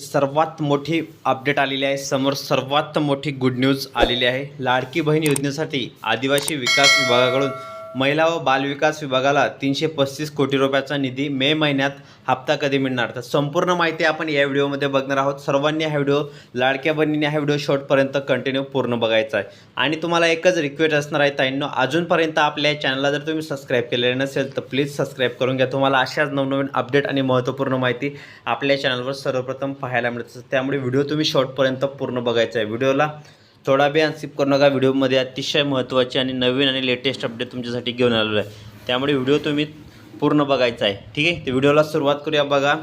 सर्वात मोठी अपडेट आलेली आहे. समोर सर्वात मोठी गुड न्यूज आलेली आहे. लाडकी बहीण योजनेसाठी आदिवासी विकास विभागाकडून महिला व बालविकास विभागाला तीनशे पस्तीस कोटी रुपयाचा निधी मे महिन्यात हप्ता कधी मिळणार? तर संपूर्ण माहिती आपण या व्हिडिओमध्ये बघणार आहोत. सर्वांनी हा व्हिडिओ लाडक्या बहिणीने हा व्हिडिओ शॉर्टपर्यंत कंटिन्यू पूर्ण बघायचा आहे. आणि तुम्हाला एकच रिक्वेस्ट असणार आहे ताईंनो अजूनपर्यंत आपल्या या चॅनलला जर तुम्ही सबस्क्राईब केलेले नसेल तर प्लीज सबस्क्राईब करून घ्या. तुम्हाला अशाच नवनवीन अपडेट आणि महत्त्वपूर्ण माहिती आपल्या चॅनलवर सर्वप्रथम पाहायला मिळते त्यामुळे व्हिडिओ तुम्ही शॉर्टपर्यंत पूर्ण बघायचा आहे. व्हिडिओला थोडा बी अनस्किप करू नका. व्हिडिओमध्ये अतिशय महत्त्वाची आणि नवीन आणि लेटेस्ट अपडेट तुमच्यासाठी घेऊन आलेलो आहे. त्यामुळे व्हिडिओ तुम्ही पूर्ण बघायचा आहे. ठीक आहे? तर व्हिडिओला सुरुवात करूया बघा.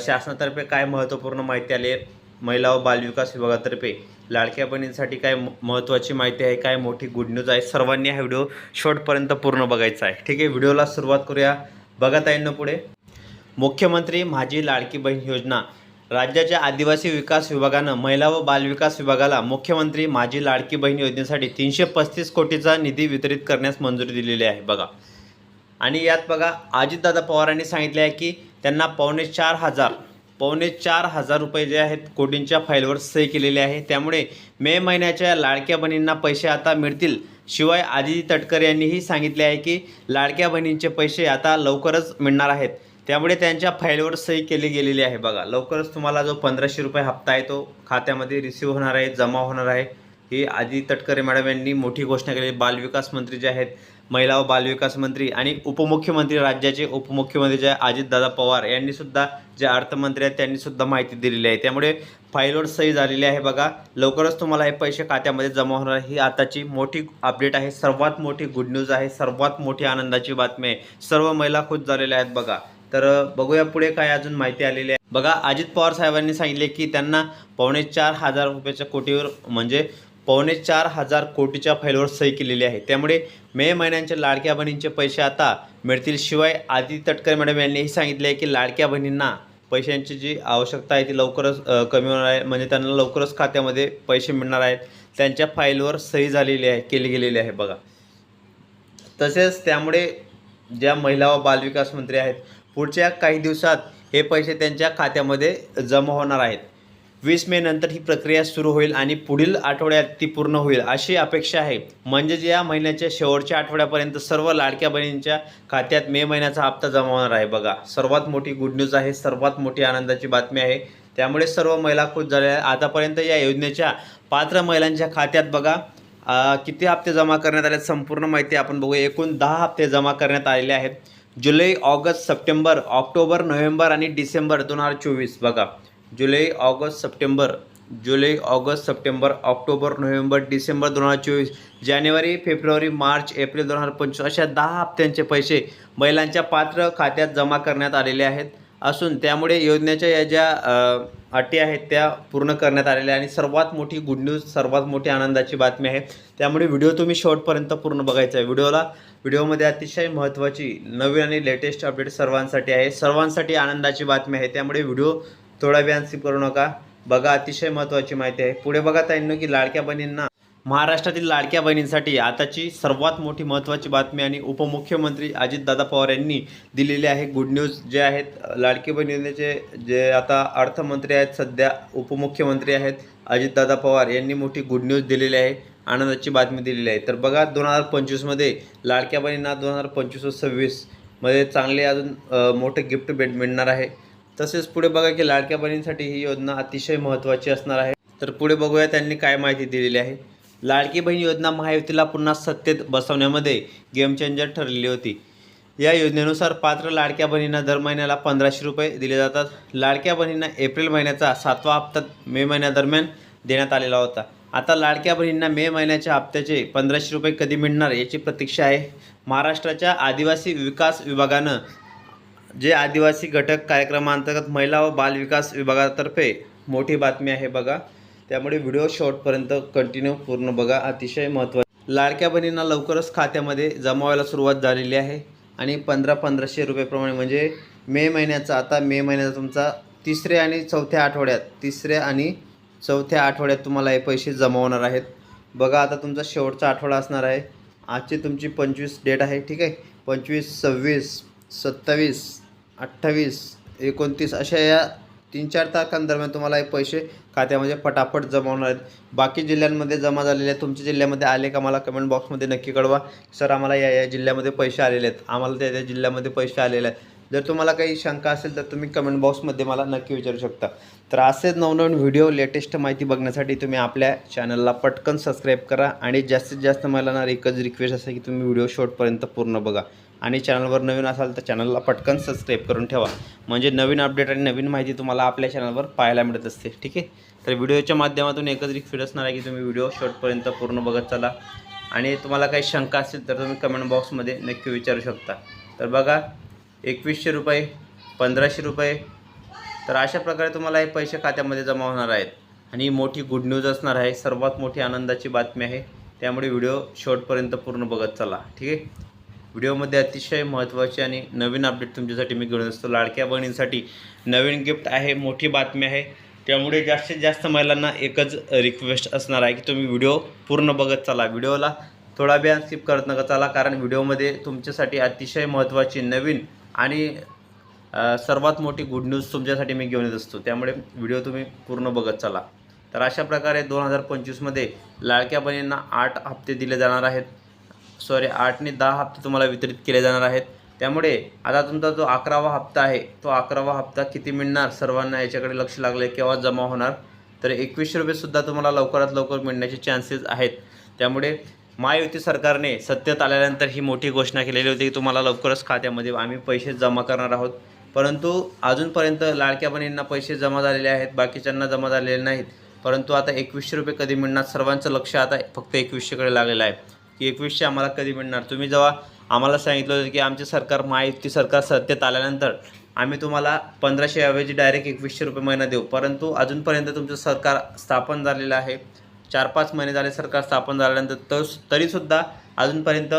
शासनातर्फे काय महत्त्वपूर्ण माहिती आली? आहे महिला व बालविकास विभागातर्फे लाडक्या बहिणींसाठी काय म- महत्त्वाची माहिती आहे? काय मोठी गुड न्यूज आहे? सर्वांनी हा व्हिडिओ शेवटपर्यंत पूर्ण बघायचा आहे. ठीक आहे? व्हिडिओला सुरुवात करूया. बघत आहे ना पुढे. मुख्यमंत्री माझी लाडकी बहीण योजना. राज्याच्या आदिवासी विकास विभागानं महिला व बालविकास विभागाला मुख्यमंत्री माझी लाडकी बहीण योजनेसाठी तीनशे पस्तीस कोटीचा निधी वितरित करण्यास मंजुरी दिलेली आहे. बघा. आणि यात बघा अजितदादा पवारांनी सांगितले आहे की त्यांना पावणे चार हजार पावणे चार हजार रुपये जे आहेत कोटींच्या फाईलवर सही केलेली आहे. त्यामुळे मे महिन्याच्या लाडक्या बहिणींना पैसे आता मिळतील. शिवाय आदिती तटकर यांनीही सांगितले आहे की लाडक्या बहिणींचे पैसे आता लवकरच मिळणार आहेत. त्यामुळे त्यांच्या फाईलवर सही केली गेलेली आहे बघा. लवकरच तुम्हाला जो पंधराशे रुपये हप्ता आहे तो खात्यामध्ये रिसिव्ह होणार आहे जमा होणार आहे. ही आजी तटकरे मॅडम यांनी मोठी घोषणा केली. बालविकास मंत्री जे आहेत महिला व बालविकास मंत्री आणि उपमुख्यमंत्री राज्याचे उपमुख्यमंत्री जे अजितदादा पवार यांनी सुद्धा जे अर्थमंत्री आहेत त्यांनी सुद्धा माहिती दिलेली आहे. त्यामुळे फाईलवर सही झालेली आहे बघा. लवकरच तुम्हाला हे पैसे खात्यामध्ये जमा होणार आहे. ही आताची मोठी अपडेट आहे. सर्वात मोठी गुड न्यूज आहे. सर्वात मोठी आनंदाची बातमी आहे. सर्व महिला खुश झालेल्या आहेत बघा. तर बघूया पुढे काय अजून माहिती आलेली आहे. बघा अजित पवार साहेबांनी सांगितले की त्यांना पावणे चार हजार रुपयाच्या कोटीवर म्हणजे पावणे चार हजार कोटीच्या फाईलवर सही केलेली आहे. त्यामुळे मे महिन्यांच्या लाडक्या बहिणींचे पैसे आता मिळतील. शिवाय आदिती तटकरे मॅडम यांनीही सांगितले आहे की लाडक्या बहिणींना पैशांची जी आवश्यकता आहे ती लवकरच कमी होणार आहे. म्हणजे त्यांना लवकरच खात्यामध्ये पैसे मिळणार आहेत. त्यांच्या फाईलवर सही झालेली आहे केली गेलेली आहे बघा. तसेच त्यामुळे ज्या महिला व बालविकास मंत्री आहेत पुढच्या काही दिवसात हे पैसे त्यांच्या खात्यामध्ये जमा होणार आहेत. वीस मे नंतर ही प्रक्रिया सुरू होईल आणि पुढील आठवड्यात ती पूर्ण होईल अशी अपेक्षा आहे. म्हणजेच या महिन्याच्या शेवटच्या आठवड्यापर्यंत सर्व लाडक्या बहिणींच्या खात्यात मे महिन्याचा हप्ता जमा होणार आहे. बघा सर्वात मोठी गुड न्यूज आहे सर्वात मोठी आनंदाची बातमी आहे. त्यामुळे सर्व महिला खुश झाल्या. आतापर्यंत या योजनेच्या पात्र महिलांच्या खात्यात बघा किती हप्ते जमा करण्यात आले आहेत, संपूर्ण माहिती आपण बघू एकूण दहा हप्ते जमा करण्यात आलेले आहेत. जुलै ऑगस्ट सप्टेंबर ऑक्टोबर नोव्हेंबर आणि डिसेंबर दोन हजार चोवीस. बघा जुलै ऑगस्ट सप्टेंबर जुलै August September October November December दोन हजार चोवीस जानेवारी फेब्रुवारी मार्च एप्रिल दोन हजार पंचवीस अशा दहा हप्त्यांचे पैसे महिलांच्या पात्र खात्यात जमा करण्यात आलेले आहेत. असून त्यामुळे योजनेच्या या ज्या अटी आहेत त्या पूर्ण करण्यात आलेल्या आणि सर्वात मोठी गुड न्यूज सर्वात मोठी आनंदाची बातमी आहे. त्यामुळे व्हिडिओ तुम्ही शेवटपर्यंत पूर्ण बघायचा आहे. व्हिडिओला व्हिडिओमध्ये अतिशय महत्त्वाची नवीन आणि लेटेस्ट अपडेट सर्वांसाठी आहे. सर्वांसाठी आनंदाची बातमी आहे. त्यामुळे व्हिडिओ थोडा वेळ स्किप करू नका. बघा अतिशय महत्त्वाची माहिती आहे. पुढे बघा ताईंनो की लाडक्या बहिणींना महाराष्ट्रातील लाडक्या बहिणींसाठी आताची सर्वात मोठी महत्त्वाची बातमी आणि उपमुख्यमंत्री अजितदादा पवार यांनी दिलेली आहे गुड न्यूज. जे आहेत लाडकी बहिणींचे जे आता अर्थमंत्री आहेत सध्या उपमुख्यमंत्री आहेत अजितदादा पवार यांनी मोठी गुड न्यूज दिलेली आहे आनंदाची बातमी दिलेली आहे. तर बघा दोन हजार पंचवीसमध्ये लाडक्या बहिणींना दोन हजार पंचवीस व सव्वीसमध्ये चांगले अजून मोठे गिफ्ट भेट मिळणार आहे. तसेच पुढे बघा की लाडक्या बहिणींसाठी ही योजना अतिशय महत्त्वाची असणार आहे. तर पुढे बघूया त्यांनी काय माहिती दिलेली आहे. लाडकी बहीण योजना महायुतीला पुन्हा सत्तेत बसवण्यामध्ये गेम चेंजर ठरलेली होती. या योजनेनुसार पात्र लाडक्या बहिणींना दर महिन्याला पंधराशे रुपये दिले जातात. लाडक्या बहिणींना एप्रिल महिन्याचा सातवा हप्ता मे महिन्यादरम्यान देण्यात आलेला होता. आता लाडक्या बहिणींना मे महिन्याच्या हप्त्याचे पंधराशे रुपये कधी मिळणार याची प्रतीक्षा आहे. महाराष्ट्राच्या आदिवासी विकास विभागानं जे आदिवासी घटक कार्यक्रमांतर्गत महिला व बाल विकास विभागातर्फे मोठी बातमी आहे बघा. त्यामुळे व्हिडिओ शॉर्टपर्यंत कंटिन्यू पूर्ण बघा. अतिशय महत्त्वाचे. लाडक्या बहिणींना लवकरच खात्यामध्ये जमा व्हायला सुरुवात झालेली आहे. आणि पंधरा पंधराशे रुपयेप्रमाणे म्हणजे मे महिन्याचा आता मे महिन्याचा तुमचा तिसऱ्या आणि चौथ्या आठवड्यात तिसऱ्या आणि चौथ्या आठवड्यात तुम्हाला हे पैसे जमा होणार आहेत. बघा आता तुमचा शेवटचा आठवडा असणार आहे. आजची तुमची पंचवीस डेट आहे ठीक आहे? पंचवीस सव्वीस सत्तावीस अठ्ठावीस एकोणतीस अशा या तीन चार तारखांदरम्यान तुम्हाला हे पैसे खात्यामध्ये फटाफट जमा होणार आहेत. बाकी जिल्ह्यांमध्ये जमा झालेले आहेत. तुमच्या जिल्ह्यामध्ये आले का मला कमेंट बॉक्समध्ये नक्की कळवा. सर आम्हाला या या जिल्ह्यामध्ये पैसे आलेले आहेत. आम्हाला त्या त्या जिल्ह्यामध्ये पैसे आलेले आहेत. जर तुम्हाला काही शंका असेल तर तुम्ही कमेंट बॉक्समध्ये मला नक्की विचारू शकता. तर असेच नवनवीन व्हिडिओ लेटेस्ट माहिती बघण्यासाठी तुम्ही आपल्या चॅनलला पटकन सबस्क्राईब करा आणि जास्तीत जास्त मला ना एकच रिक्वेस्ट असेल की तुम्ही व्हिडिओ शॉर्टपर्यंत पूर्ण बघा. आणि चॅनलवर नवीन असाल तर चॅनलला पटकन सबस्क्राईब करून ठेवा. म्हणजे नवीन अपडेट आणि नवीन माहिती तुम्हाला आपल्या चॅनलवर पाहायला मिळत असते. ठीक आहे? तर व्हिडिओच्या माध्यमातून एकच रिक्वेस्ट असणार आहे की तुम्ही व्हिडिओ शॉर्टपर्यंत पूर्ण बघत चला. आणि तुम्हाला काही शंका असेल तर तुम्ही कमेंट बॉक्समध्ये नक्की विचारू शकता. तर बघा एकवीसशे रुपये पंधराशे रुपये. तर अशा प्रकारे तुम्हाला हे पैसे खात्यामध्ये जमा होणार आहेत. आणि ही मोठी गुड न्यूज असणार आहे. सर्वात मोठी आनंदाची बातमी आहे. त्यामुळे व्हिडिओ शॉर्टपर्यंत पूर्ण बघत चला. ठीक आहे? व्हिडिओमध्ये अतिशय महत्त्वाची आणि नवीन अपडेट तुमच्यासाठी मी घेऊन असतो. लाडक्या बहिणींसाठी नवीन गिफ्ट आहे मोठी बातमी आहे. त्यामुळे जास्तीत जास्त महिलांना एकच रिक्वेस्ट असणार आहे की तुम्ही व्हिडिओ पूर्ण बघत चला. व्हिडिओला थोडा बिया स्किप करत नका चला कारण व्हिडिओमध्ये तुमच्यासाठी अतिशय महत्त्वाची नवीन आणि सर्वात मोठी गुड न्यूज तुमच्यासाठी मी घेऊन येत असतो. त्यामुळे व्हिडिओ तुम्ही पूर्ण बघत चला. तर अशा प्रकारे दोन हजार पंचवीसमध्ये लाडक्या बहिणींना आठ हप्ते दिले जाणार आहेत. सॉरी आठने दहा हप्ते तुम्हाला वितरित केले जाणार आहेत. त्यामुळे आता तुमचा जो अकरावा हप्ता आहे तो अकरावा हप्ता किती मिळणार? सर्वांना याच्याकडे लक्ष लागलं आहे केव्हा जमा होणार? तर एकवीसशे रुपयेसुद्धा तुम्हाला लवकरात लवकर मिळण्याचे चान्सेस आहेत. त्यामुळे महायुती सरकारने सत्तेत आल्यानंतर ही मोठी घोषणा केलेली होती की तुम्हाला लवकरच खात्यामध्ये आम्ही पैसे जमा करणार आहोत. परंतु अजूनपर्यंत लाडक्या बहिणींना पैसे जमा झालेले आहेत बाकीच्यांना जमा झालेले नाहीत. परंतु आता एकवीसशे रुपये कधी मिळणार? सर्वांचं लक्ष आता फक्त एकवीसशेकडे लागलेलं आहे. की एकवीसशे आम्हाला कधी मिळणार? तुम्ही जेव्हा आम्हाला सांगितलं होतं की आमचे सरकार महायुती सरकार सत्तेत आल्यानंतर आम्ही तुम्हाला पंधराशे ऐवजी डायरेक्ट एकवीसशे रुपये महिना देऊ. परंतु अजूनपर्यंत तुमचं सरकार स्थापन झालेलं आहे. चार पाच महिने झाले सरकार स्थापन झाल्यानंतर तर तरीसुद्धा अजूनपर्यंत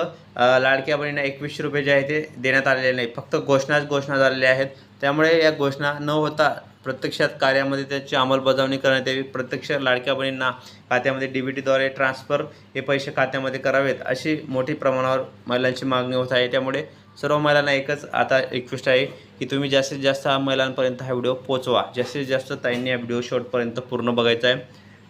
लाडक्या बहिणींना एकवीसशे रुपये जे आहे ते देण्यात आलेले नाही. फक्त घोषणाच घोषणा झालेल्या आहेत. त्यामुळे या घोषणा न होता प्रत्यक्षात कार्यामध्ये त्याची अंमलबजावणी करण्यात यावी. प्रत्यक्ष लाडक्या बहिणींना खात्यामध्ये डी बी टीद्वारे ट्रान्सफर हे पैसे खात्यामध्ये करावेत अशी मोठी प्रमाणावर महिलांची मागणी होत आहे. त्यामुळे सर्व महिलांना एकच आता रिक्वेस्ट आहे की तुम्ही जास्तीत जास्त हा महिलांपर्यंत हा व्हिडिओ पोचवा जास्तीत जास्त ताईंनी हा व्हिडिओ शॉर्टपर्यंत पूर्ण बघायचा आहे.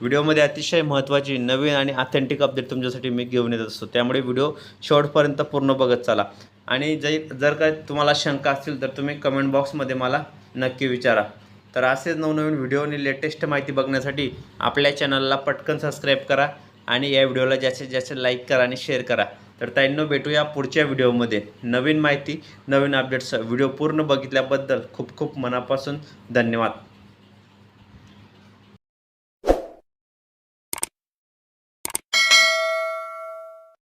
व्हिडिओमध्ये अतिशय महत्त्वाची नवीन आणि ऑथेंटिक अपडेट तुमच्यासाठी मी घेऊन येत असतो. त्यामुळे व्हिडिओ शॉर्टपर्यंत पूर्ण बघत चाला. आणि जर जर काय तुम्हाला शंका असतील तर तुम्ही कमेंट बॉक्समध्ये मला नक्की विचारा. तर असेच नवनवीन व्हिडिओ आणि लेटेस्ट माहिती बघण्यासाठी आपल्या चॅनलला पटकन सबस्क्राईब करा आणि या व्हिडिओला जास्तीत जास्त लाईक करा आणि शेअर करा. तर ताईंनो भेटूया पुढच्या व्हिडिओमध्ये नवीन माहिती नवीन अपडेट्स व्हिडिओ पूर्ण बघितल्याबद्दल खूप खूप मनापासून धन्यवाद.